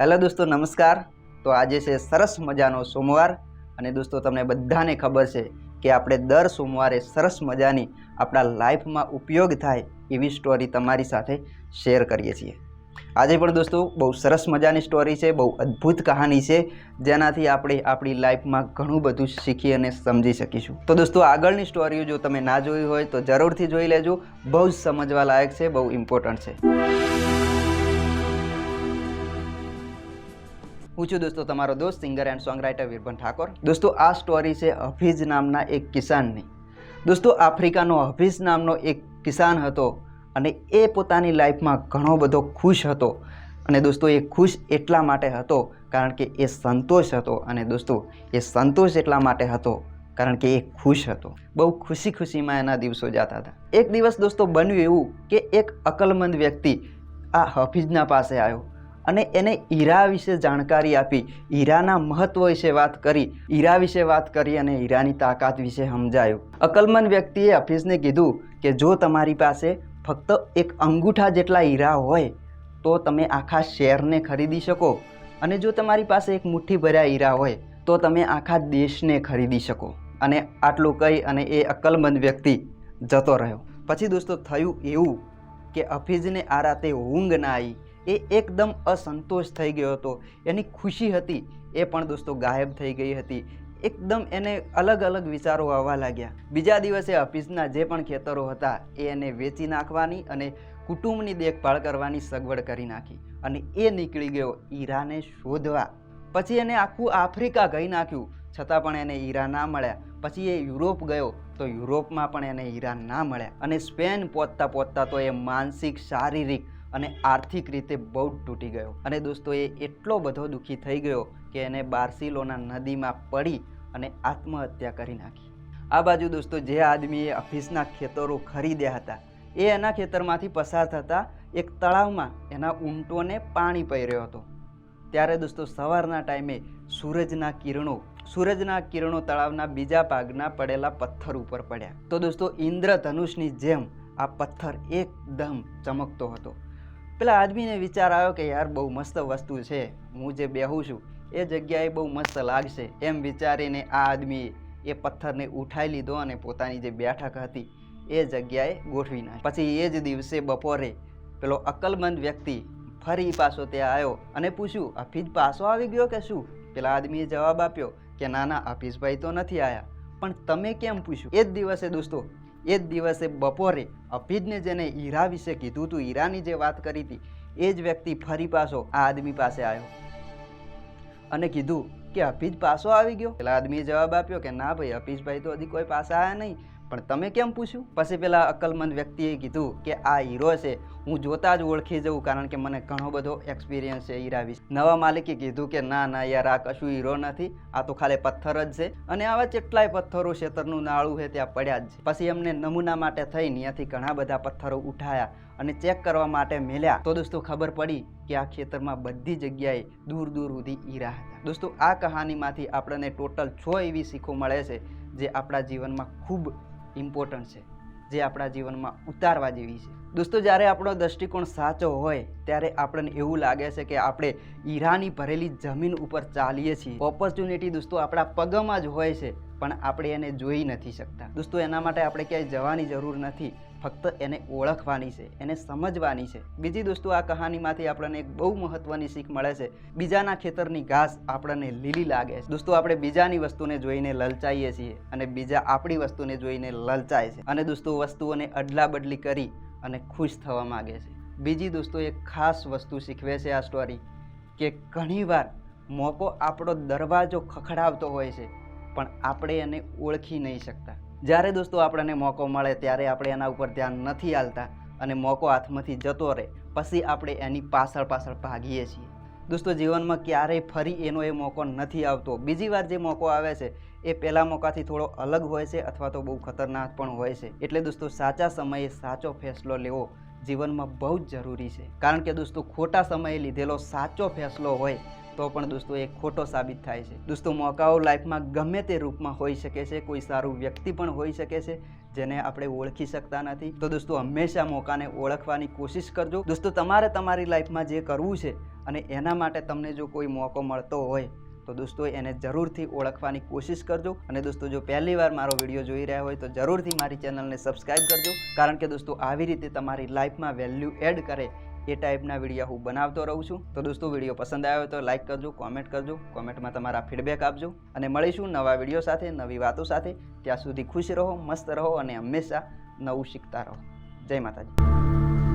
Hello દોસ્તો, નમસ્કાર. તો આજે છે સરસ મજાનો સોમવાર અને દોસ્તો, તમને બધાને ખબર છે કે આપણે દર સોમવારે સરસ મજાની આપણા લાઈફમાં ઉપયોગ થાય એવી સ્ટોરી તમારી સાથે શેર કરીએ છીએ. આજે પણ દોસ્તો, બહુ સરસ મજાની સ્ટોરી છે, બહુ અદ્ભુત કહાની છે, જેનાથી આપણે આપણી લાઈફમાં ઘણું બધું શીખી અને સમજી શકીશું. તો દોસ્તો, આગળની સ્ટોરીઓ જો તમે ના જોઈ હોય તો જરૂરથી જોઈ લેજો. બહુ જ સમજવા લાયક છે, બહુ ઇમ્પોર્ટન્ટ છે. હું છું દોસ્તો તમારો દોસ્ત singer and song writer Virbhan Thakor. દોસ્તો, આ સ્ટોરી છે હફીઝ નામના એક કિસાનની. દોસ્તો, આફ્રિકાનો હફીઝ નામનો એક કિસાન હતો અને એ પોતાની લાઈફમાં ઘણો બધો ખુશ હતો. અને દોસ્તો, એ ખુશ એટલા માટે હતો કારણ કે એ સંતોષ હતો. અને દોસ્તો, એ સંતોષ એટલા માટે હતો કારણ કે એ ખુશ હતો. બહુ ખુશી ખુશીમાં એના દિવસો જતા હતા. એક દિવસ દોસ્તો બન્યું એવું કે એક અકલમંદ વ્યક્તિ આ હફીઝના પાસે આવ્યો. અને એને હીરા વિશે જાણકારી આપી. હીરાના મહત્વ વિશે વાત કરી. હીરા વિશે વાત કરી અને હીરાની તાકાત વિશે સમજાયું. અકલમંદ વ્યક્તિએ હફીઝને કીધું કે, જો તમારી પાસે ફક્ત એક અંગૂઠા જેટલા હીરા હોય, તો તમે આખા શહેરને ખરીદી શકો. અને જો તમારી પાસે એક મુઠ્ઠી ભર્યા હીરા હોય, તો તમે આખા દેશને ખરીદી શકો. અને આટલું કહી અને એ અકલમંદ વ્યક્તિ જતો રહ્યો. પછી દોસ્તો, થયું એવું કે હફીઝને આ રાતે ઊંઘ ના આવી એ એકદમ અસંતોષ થઈ ગયો હતો. એની ખુશી હતી, એ પણ દોસ્તો ગાયબ થઈ ગઈ હતી. એકદમ એને અલગ અલગ વિચારો આવવા લાગ્યા. બીજા દિવસે હફીઝના જે પણ ખેતરો હતા, એ એને વેચી નાખવાની અને કુટુંબની દેખભાળ કરવાની સગવડ કરી નાખી અને એ નીકળી ગયો ઈરાને શોધવા. પછી એને આખું આફ્રિકા ગઈ નાખ્યું, છતાં પણ એને હીરા ના મળ્યા. પછી એ યુરોપ ગયો, તો યુરોપમાં પણ એને હીરા ના મળ્યા અને સ્પેન પહોંચતા પહોંચતા તો એ માનસિક, શારીરિક અને આર્થિક રીતે બહુ જ તૂટી ગયો. અને દોસ્તો એ એટલો બધો દુઃખી થઈ ગયો કે એને બાર્સિલોના નદીમાં પડી અને આત્મહત્યા કરી નાખી. આ બાજુ દોસ્તો જે આદમીએ ઓફિસના ખેતરો ખરીદ્યા હતા, એ એના ખેતરમાંથી પસાર થતા એક તળાવમાં એના ઊંટોને પાણી પહેર્યો હતો. ત્યારે દોસ્તો સવારના ટાઈમે સૂરજના કિરણો સૂરજના કિરણો તળાવના બીજા ભાગના પડેલા પથ્થર ઉપર પડ્યા. તો દોસ્તો ઇન્દ્રધનુષની જેમ આ પથ્થર એકદમ ચમકતો હતો. પેલા આદમીને વિચાર આવ્યો કે યાર બહુ મસ્ત વસ્તુ છે, હું જે બેહું છું, એ જગ્યાએ બહુ મસ્ત લાગશે. એમ વિચારીને આ આદમીએ એ પથ્થરને ઉઠાઈ લીધો અને પોતાની જે બેઠક હતી, એ જગ્યાએ ગોઠવી નાખી. પછી એ જ દિવસે બપોરે પેલો અકલમંદ વ્યક્તિ ફરી પાછો ત્યાં આવ્યો અને પૂછ્યું, હફીજ પાછો આવી ગયો કે શું? પેલા આદમીએ જવાબ આપ્યો કે, ના ના હફીઝભાઈ તો નથી આવ્યા પણ તમે કેમ પૂછ્યું? એ જ દિવસે દોસ્તો એ જ દિવસે બપોરે અભિજને જેને હીરા વિશે કીધું હતું હીરાની જે વાત કરી હતી, એ જ વ્યક્તિ ફરી પાછો આ આદમી પાસે આવ્યો અને કીધું કે અભિજ પાછો આવી ગયો. પેલા આદમીએ જવાબ આપ્યો કે, ના ભાઈ, અભિજભાઈ તો હજી કોઈ પાસે આવ્યા નહીં. પણ તમે કેમ પૂછ્યું? પછી પેલા અકલમંદ વ્યક્તિએ કીધું કે આ હીરો છે, હું જોતા જ ઓળખી જઉં કારણ કે મને ઘણો બધો એક્સપિરિયન્સ છે હીરા વિશે. નવા માલિકે કીધું કે ના ના યાર, આ કશું હીરો નથી, આ તો ખાલી પથ્થર જ છે અને આવા કેટલાય પથ્થરો ખેતરનું નાળું છે, ત્યાં પડ્યા જ છે. પછી એમને નમૂના માટે થઈ ત્યાંથી ઘણા બધા પથ્થરો ઉઠાયા અને ચેક કરવા માટે મેલ્યા. તો દોસ્તો ખબર પડી કે આ ખેતરમાં બધી જગ્યાએ દૂર દૂર સુધી હીરા હતા. દોસ્તો, આ કહાનીમાંથી આપણને ટોટલ છ એવી શીખો મળે છે જે આપણા જીવનમાં ખૂબ ઇમ્પોર્ટન્ટ છે, જે આપણા જીવનમાં ઉતારવા જેવી છે. દોસ્તો, જ્યારે આપણો દૃષ્ટિકોણ સાચો હોય, ત્યારે આપણને એવું લાગે છે કે આપણે હીરાની ભરેલી જમીન ઉપર ચાલીએ છીએ. ઓપોર્ચ્યુનિટી દોસ્તો આપણા પગમાં જ હોય છે. પણ આપણે એને જોઈ નથી શકતા. દોસ્તો, એના માટે આપણે ક્યાંય જવાની જરૂર નથી. ફક્ત એને ઓળખવાની છે, એને સમજવાની છે. બીજી દોસ્તો, આ કહાનીમાંથી આપણને એક બહુ મહત્વની શીખ મળે છે. બીજાના ખેતરની ઘાસ આપણને લીલી લાગે છે. દોસ્તો, આપણે બીજાની વસ્તુને જોઈને લલચાઈએ છીએ અને બીજા આપણી વસ્તુને જોઈને લલચાય છે. અને દોસ્તો, વસ્તુઓને અદલા બદલી કરી અને ખુશ થવા માગે છે. બીજી દોસ્તો, એક ખાસ વસ્તુ શીખવે છે આ સ્ટોરી કે ઘણીવાર મોકો આપણો દરવાજો ખખડાવતો હોય છે. પણ આપણે એને ઓળખી નહીં શકતા. જ્યારે દોસ્તો આપણને મોકો મળે ત્યારે આપણે એના ઉપર ધ્યાન નથી આલતા અને મોકો હાથમાંથી જતો રહે, પછી આપણે એની પાછળ પાછળ ભાગીએ છીએ. દોસ્તો, જીવનમાં ક્યારેય ફરી એનો એ મોકો નથી આવતો. બીજી વાર જે મોકો આવે છે, એ પહેલા મોકાથી થોડો અલગ હોય છે અથવા તો બહુ ખતરનાક પણ હોય છે. એટલે દોસ્તો, સાચા સમયે સાચો ફેસલો લેવો જીવનમાં બહુ જ જરૂરી છે. કારણ કે દોસ્તો, ખોટા સમયે લીધેલો સાચો ફેસલો હોય તો પણ દોસ્તો એ ખોટો સાબિત થાય છે. દોસ્તો મોકાઓ લાઈફમાં ગમે તે રૂપમાં હોઈ શકે છે, કોઈ સારું વ્યક્તિ પણ હોઈ શકે છે, જેને આપણે ઓળખી શકતા નથી. તો દોસ્તો હંમેશા મોકાને ઓળખવાની કોશિશ કરજો. દોસ્તો તમારે તમારી લાઈફમાં જે કરવું છે અને એના માટે તમને જો કોઈ મોકો મળતો હોય, તો દોસ્તો એને જરૂરથી ઓળખવાની કોશિશ કરજો. અને દોસ્તો જો પહેલી વાર મારો વીડિયો જોઈ રહ્યા હોય, તો જરૂરથી મારી ચેનલને સબસ્ક્રાઈબ કરજો. કારણ કે દોસ્તો આવી રીતે તમારી લાઈફમાં વેલ્યુ એડ કરે એ ટાઈપના વીડિયો હું બનાવતો રહું છું. તો દોસ્તો, વીડિયો પસંદ આવ્યો તો લાઈક કરજો કોમેન્ટ કરજો કોમેન્ટમાં તમારા ફીડબેક આપજો અને મળીશું નવા વીડિયો સાથે, નવી વાતો સાથે. ત્યાં સુધી ખુશ રહો, મસ્ત રહો અને હંમેશા નવું શીખતા રહો. જય માતાજી.